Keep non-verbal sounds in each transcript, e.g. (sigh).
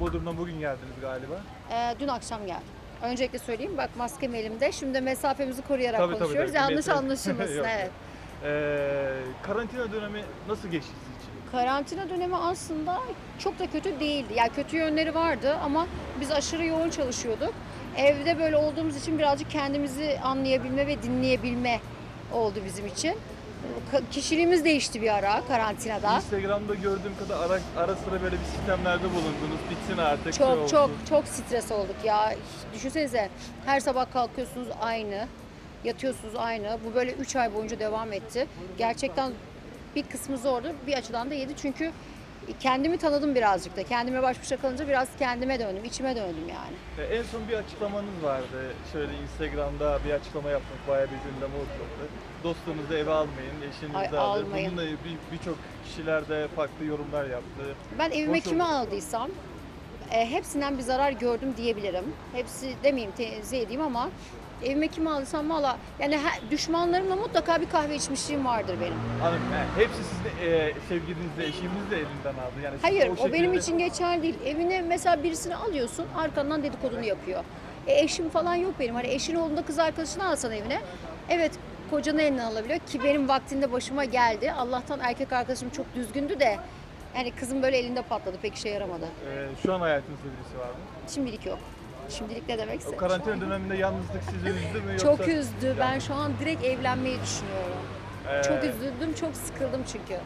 Bodrum'dan bugün geldiniz galiba. Ee, dün akşam geldim. Öncelikle söyleyeyim bak maskem elimde. Şimdi mesafemizi koruyarak Tabii, tabii, konuşuyoruz. tabii. Yanlış Metre- anlaşılmasın. (laughs) Yok, evet. Ee, karantina dönemi nasıl geçti sizin için? Karantina dönemi aslında çok da kötü değildi. Yani kötü yönleri vardı ama biz aşırı yoğun çalışıyorduk. Evde böyle olduğumuz için birazcık kendimizi anlayabilme ve dinleyebilme oldu bizim için. Kişiliğimiz değişti bir ara karantinada. Instagram'da gördüğüm kadar ara, ara sıra böyle bir sistemlerde bulundunuz. Bitsin artık. şey Çok olsun. çok çok stres olduk ya. Düşünsenize her sabah kalkıyorsunuz aynı, yatıyorsunuz aynı. Bu böyle 3 ay boyunca devam etti. Gerçekten bir kısmı zordu, bir açıdan da iyiydi. Çünkü kendimi tanıdım birazcık da. Kendime baş başa kalınca biraz kendime döndüm, içime döndüm yani. Ee, en son bir açıklamanız vardı. Şöyle Instagram'da bir açıklama yapmak bayağı bir gündeme oturdu. Dostunuzu eve almayın, eşinizi Ay, alın. almayın. Bununla bir- birçok kişiler de farklı yorumlar yaptı. Ben evime Hoş kimi oldu. aldıysam e, hepsinden bir zarar gördüm diyebilirim. Hepsi demeyeyim tenzih edeyim ama evime kimi aldıysam valla yani he- düşmanlarımla mutlaka bir kahve içmişliğim vardır benim. Hanım, yani hepsi sizin e, sevgilinizle, eşiniz de elinden aldı. Yani siz Hayır, o, şekilde- benim için geçerli değil. Evine mesela birisini alıyorsun, arkandan dedikodunu yapıyor. E, eşim falan yok benim. Hani eşin olduğunda kız arkadaşını alsan evine. Evet, kocanı elinden alabiliyor ki benim vaktinde başıma geldi. Allah'tan erkek arkadaşım çok düzgündü de yani kızım böyle elinde patladı. Pek işe yaramadı. Ee, şu an hayatınızda birisi var mı? Şimdilik yok. Şimdilik ne demekse. O karantina döneminde yalnızlık sizi üzdü mü yoksa? Çok üzdü. Ben şu an direkt evlenmeyi düşünüyorum. Ee, Çok üzüldüm, çok sıkıldım çünkü.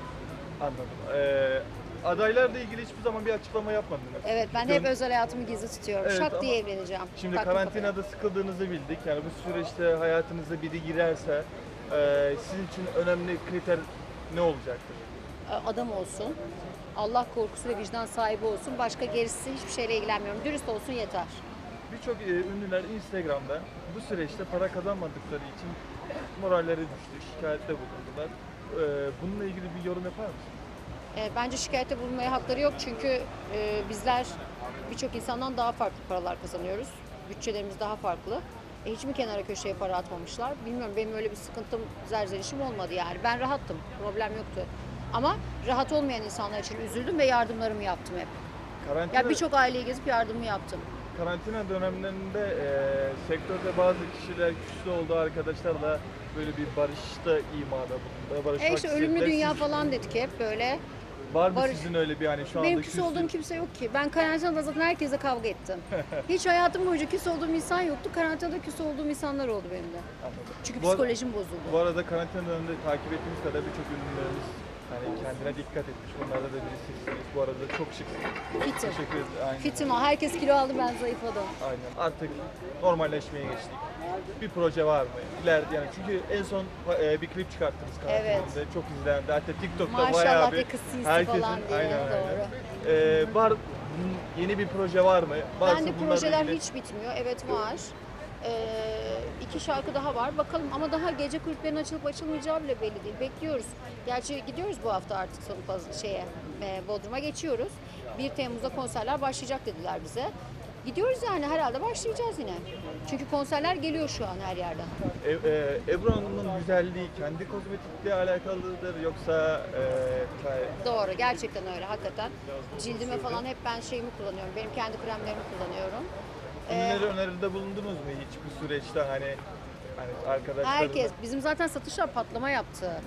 Anladım. Ee, adaylarla ilgili hiçbir zaman bir açıklama yapmadınız. Evet, ben Gön- hep özel hayatımı gizli tutuyorum. Evet, Şak diye evleneceğim. Şimdi Taktım karantinada sıkıldığınızı bildik. Yani bu süreçte hayatınıza biri girerse e, sizin için önemli kriter ne olacaktır? adam olsun. Allah korkusu ve vicdan sahibi olsun. Başka gerisi hiçbir şeyle ilgilenmiyorum. Dürüst olsun yeter. Birçok e, ünlüler Instagram'da bu süreçte para kazanmadıkları için moralleri düştü, şikayette bulundular. Ee, bununla ilgili bir yorum yapar mısın? E, bence şikayette bulunmaya hakları yok çünkü e, bizler birçok insandan daha farklı paralar kazanıyoruz. Bütçelerimiz daha farklı. E, hiç mi kenara köşeye para atmamışlar? Bilmiyorum benim öyle bir sıkıntım, zerzelişim olmadı yani. Ben rahattım, problem yoktu. Ama rahat olmayan insanlar için üzüldüm ve yardımlarımı yaptım hep. Karantina, Ya birçok aileyi gezip yardımımı yaptım. Karantina dönemlerinde e, sektörde bazı kişiler küslü olduğu arkadaşlarla böyle bir barışta imada bulundu. Barışmak E işte ölümlü dünya Siz- falan dedik hep böyle. Var mı barış- sizin öyle bir hani şu anda Benim küs küslü- olduğum kimse yok ki. Ben karantinada zaten herkese kavga ettim. (laughs) Hiç hayatım boyunca küs olduğum insan yoktu. Karantinada küs olduğum insanlar oldu benim de. Anladım. Çünkü Bu psikolojim bozuldu. Bu arada karantina döneminde takip ettiğimiz kadar birçok ünlülerimiz hani kendine dikkat etmiş. Bunlarda da birisisiniz. Bu arada çok şıksınız. Fitim. Teşekkür. Aynen. Fitim o. Herkes kilo aldı ben zayıfladım. Aynen. Artık normalleşmeye geçtik. Bir proje var mı? İleride yani çünkü en son e, bir klip çıkarttınız karantinada. Çok izlendi. Hatta TikTok'ta bayağı Maşallah bir de kız sinsi falan diye. Aynen, Doğru. aynen. Ee, var yeni bir proje var mı? Varsa Bende projeler ilgili- hiç bitmiyor. Evet var. Ee, iki şarkı daha var. Bakalım ama daha gece kulüplerinin açılıp açılmayacağı bile belli değil. Bekliyoruz. Gerçi gidiyoruz bu hafta artık sonu paz- şeye e, Bodrum'a geçiyoruz. 1 Temmuz'da konserler başlayacak dediler bize. Gidiyoruz yani herhalde başlayacağız yine. Çünkü konserler geliyor şu an her yerden. E, e, Ebru Hanım'ın güzelliği kendi kozmetikle alakalıdır yoksa e, Doğru gerçekten öyle hakikaten. Cildime falan hep ben şeyimi kullanıyorum. Benim kendi kremlerimi kullanıyorum. Ee, ünlülere öneride bulundunuz mu hiç bu süreçte hani hani arkadaşlarınla? Herkes. Bizim zaten satışlar patlama yaptı.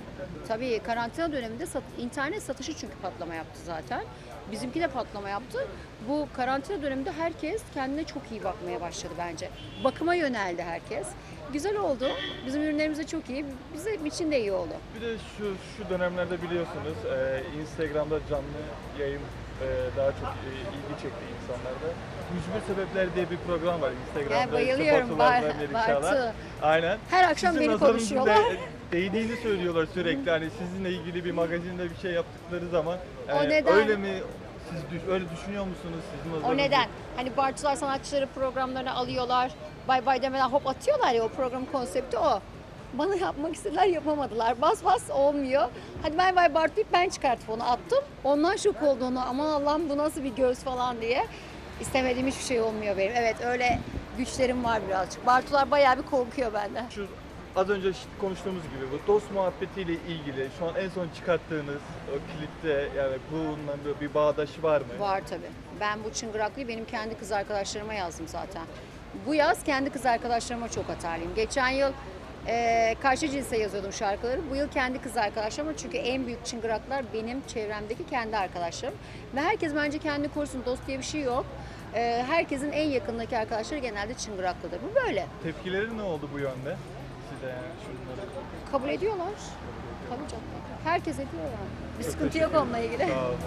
Tabii karantina döneminde sat- internet satışı çünkü patlama yaptı zaten. Bizimki de patlama yaptı. Bu karantina döneminde herkes kendine çok iyi bakmaya başladı bence. Bakıma yöneldi herkes. Güzel oldu. Bizim ürünlerimiz de çok iyi. Bizim için de iyi oldu. Bir de şu şu dönemlerde biliyorsunuz e, Instagram'da canlı yayın e, daha çok e, ilgi çekti insanlarda. Mücbir Sebepler diye bir program var Instagram'da. Ya bayılıyorum, Bar- Bartu. Aynen. Her akşam Sizin beni konuşuyorlar. de- Değdiğini söylüyorlar sürekli. Hani sizinle ilgili bir magazinde bir şey yaptıkları zaman. O e, neden? Öyle mi? Siz düş- öyle düşünüyor musunuz? Sizin O nazarınızda? neden? Hani barçılar sanatçıları programlarına alıyorlar. Bay bay demeden hop atıyorlar ya o program konsepti o. Bana yapmak istediler yapamadılar. Bas bas olmuyor. Hadi bay bay Bart deyip ben çıkartıp onu attım. Ondan şok oldu onu. Aman Allah'ım bu nasıl bir göz falan diye. İstemediğim hiçbir şey olmuyor benim. Evet öyle güçlerim var birazcık. Bartular bayağı bir korkuyor benden. Şu az önce konuştuğumuz gibi bu dost muhabbetiyle ilgili şu an en son çıkarttığınız o klipte yani bununla böyle bir bağdaşı var mı? Var tabii. Ben bu çıngıraklıyı benim kendi kız arkadaşlarıma yazdım zaten. Bu yaz kendi kız arkadaşlarıma çok atarlıyım. Geçen yıl e, karşı cinse yazıyordum şarkıları. Bu yıl kendi kız arkadaşlarıma çünkü en büyük çıngıraklar benim çevremdeki kendi arkadaşlarım. Ve herkes bence kendi korusun. Dost diye bir şey yok. E, herkesin en yakındaki arkadaşları genelde çıngıraklıdır. Bu böyle. Tepkileri ne oldu bu yönde? Size şunları. Kabul ediyorlar. Tabii canım. Herkes ediyor yani. Bir sıkıntı yok onunla ilgili. Sağ olun.